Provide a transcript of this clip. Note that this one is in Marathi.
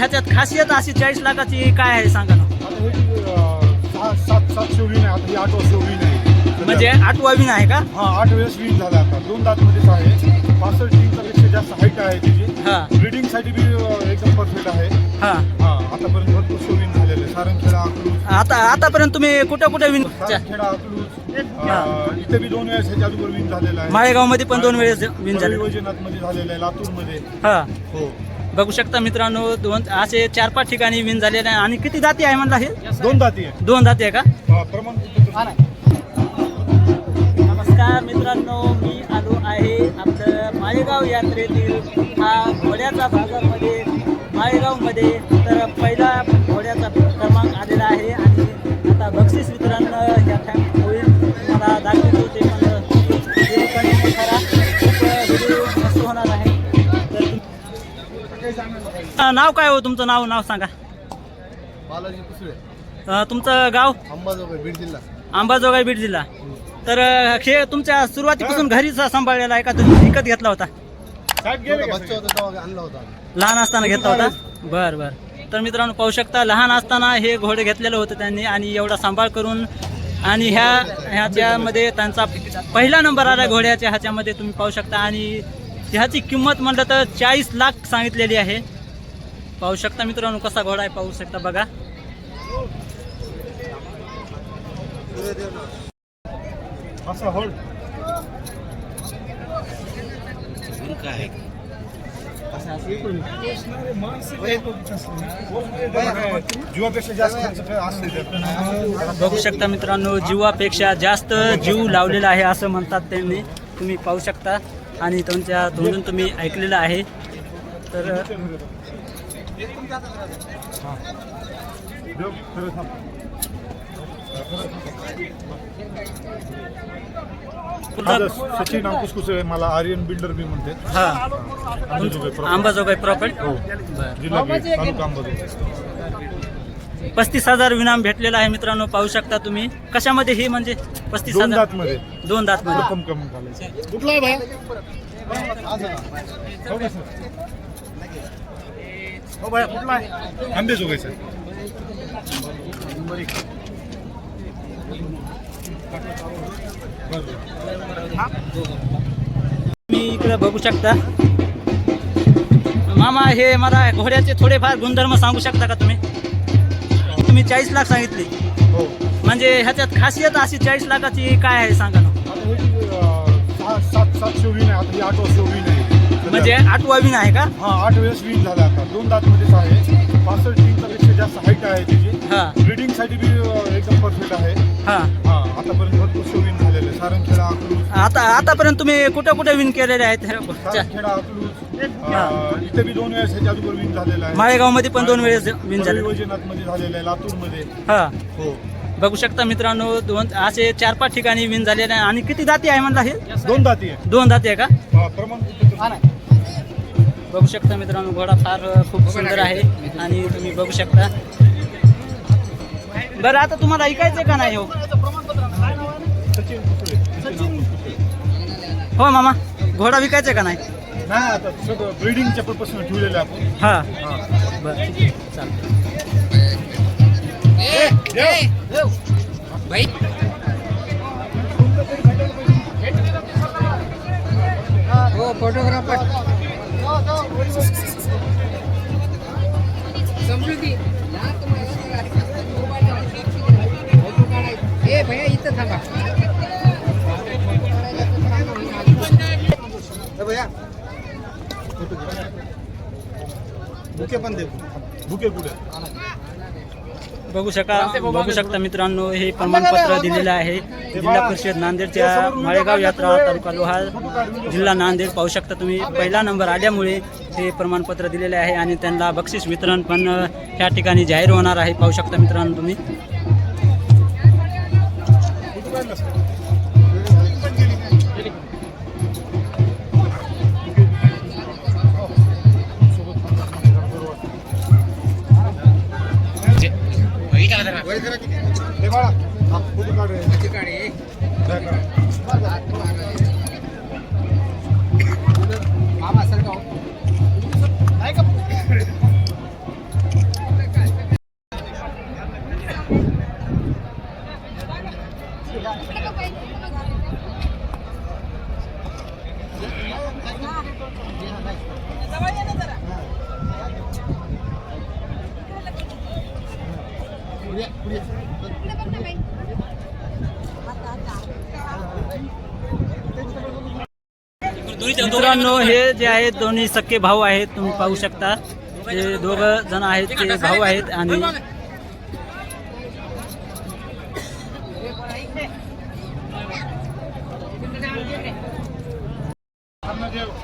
ह्याच्यात खासियत अशी चाळीस लाखाची काय आहे सांगा ना? आता हे जी, अं, सहा सात सात शिवलीन आहे आता ही आठवा शिवलीन आहे. म्हणजे आठवा विन आहे का? हा आठ वेळेस विन झाला आता. दोन दात मध्येच आहे. पासष्ट इंचा पेक्षा जास्त हाईट आहे त्याची. हा. ब्रिडिंगसाठी बी अं, एकदम परफेक्ट आहे. हा. हा आतापर्यंत भरपूर शिवलीन झालेले सारंगखेडा अकलूज. आता आतापर्यंत तुम्ही कुठे कुठे विन सारंगखेडा अकलूज. अं, इथे बी दोन वेळेस ह्याच्या अगोदर विन झालेला आहे. माळेगावमध्ये पण दोन वेळेस विन झाले वैजनाथमध्ये झालेला आहे लातूरमध्ये हा. हो. बघू शकता मित्रांनो दोन असे चार पाच ठिकाणी विन झालेले आहे. आणि किती जाती आहे म्हणला हे? दोन दाती आहे. दोन जाती आहे का? हा, नमस्कार मित्रांनो मी आलो आहे आपलं माळेगाव यात्रेतील हा घोड्याचा बाजारमध्ये. माळेगावमध्ये तर पहिला घोड्याचा क्रमांक आलेला आहे. आणि आता बक्षीस वितरण या होईल. मला दाखवतो ते पण अं, नाव काय हो तुमचं? नाव नाव सांगा. बालाजी कुसळे. अं, तुमचं गाव? अंबाजोगाई बीड जिल्हा. अंबाजोगाई बीड जिल्हा. तर अं, खेळ तुमच्या सुरुवातीपासून घरीच सांभाळलेला आहे का? तुम्ही विकत घेतला होता? साहेब गेले छोटा का बच्चा होता तेव्हा आणला होता. लहान असताना घेतला होता? बर बर. तर मित्रांनो पाहू शकता लहान असताना हे घोडे घेतलेलं होतं त्यांनी आणि एवढा सांभाळ करून आणि ह्या ह्याच्यामध्ये त्यांचा पहिला नंबर आला घोड्याच्या ह्याच्यामध्ये तुम्ही पाहू शकता. आणि ह्याची किंमत म्हटलं तर चाळीस लाख सांगितलेली आहे. पाहू शकता मित्रांनो कसा घोडा आहे पाहू शकता बघा. जीवापेक्षा जास्त. बघू शकता मित्रांनो जीवापेक्षा जास्त जीव लावलेला आहे असं म्हणतात त्यांनी. तुम्ही पाहू शकता. आणि त्यांच्या तोंडून तुम्ही ऐकलेलं आहे. तर देव, खरं थांब. तुमचा आदर्श, सचिन अंकुश कुसळे मला आर्यन बिल्डर बी म्हणते. हा. अंबाजोगाई प्रॉपर्ट? हो. जिल्हा बीड, तालुका अंबाजोगाई. पस्तीस हजार विनाम भेटलेला आहे मित्रांनो पाहू शकता तुम्ही. कशामध्ये हे म्हणजे पस्तीस दोन हजार? दात मध्ये दोन दात मध्ये कम कम घालायचं कुठला आहे भाई? हो का सर? हो बाया कुठला आहे? तुम्ही इकडे बघू शकता. मामा हे मला घोड्याचे थोडेफार गुणधर्म सांगू शकता का तुम्ही? तुम्ही चाळीस लाख सांगितले. हो. म्हणजे ह्याच्यात खासियत अशी चाळीस लाखाची काय आहे सांगा ना? आता हे जी, अं, सहा सात सात शिवलीन आहे आता ही आठवा शिवलीन आहे. म्हणजे आठवा विन आहे का? हा आठ वेळेस विन झाला आता. दोन दात मध्येच आहे. पासष्ट इंचा पेक्षा जास्त हाईट आहे त्याची. हा. ब्रिडिंगसाठी बी एकदम परफेक्ट आहे. हा. हा आतापर्यंत भरपूर शिवलीन झालेले. आहे. सारंगखेडा अकलूज आता आतापर्यंत तुम्ही कुठे कुठे विन केलेले आहेत? सारंगखेडा अकलूज इथे बी दोन वेळेस ह्याच्या अगोदर विन झालेला आहे. माळेगावमध्ये पण दोन वेळेस विन झाले. वैजनाथमध्ये झालेलं आहे लातूरमध्ये हा. हो. बघू शकता मित्रांनो दोन असे चार पाच ठिकाणी विन झालेले आहे. आणि किती जाती आहे म्हणला हे? दोन दाती आहे. दोन जाती आहे का? हा, प्रमाणपत्र बघू शकता मित्रांनो घोडा फार खूप सुंदर आहे आणि तुम्ही बघू शकता बरं आता तुम्हाला ऐकायचं का नाही हो. हो मामा घोडा विकायचा का नाही नाही आता सगळं ब्रिडिंगच्या पर्पज ठेवलेलं आपण हा हा. बरं चालतं हो फोटोग्राफर समृद्धी. ए भैया इथं थांबा. ए भैया. बुके पण दे. बुके कुठे? बघू शका बघू शकता मित्रांनो हे प्रमाणपत्र दिलेलं आहे. जिल्हा परिषद नांदेडच्या माळेगाव यात्रा तालुका लोहार जिल्हा नांदेड पाहू शकता तुम्ही. पहिला नंबर आल्यामुळे हे प्रमाणपत्र दिलेले आहे आणि त्यांना बक्षीस वितरण पण ह्या ठिकाणी जाहीर होणार आहे. पाहू शकता मित्रांनो तुम्ही. मित्रांनो हे जे आहेत दोन्ही सक्के भाऊ आहेत तुम्ही पाहू शकता. ते दोघं जण आहेत ते भाऊ आहेत आणि 안녕하세요.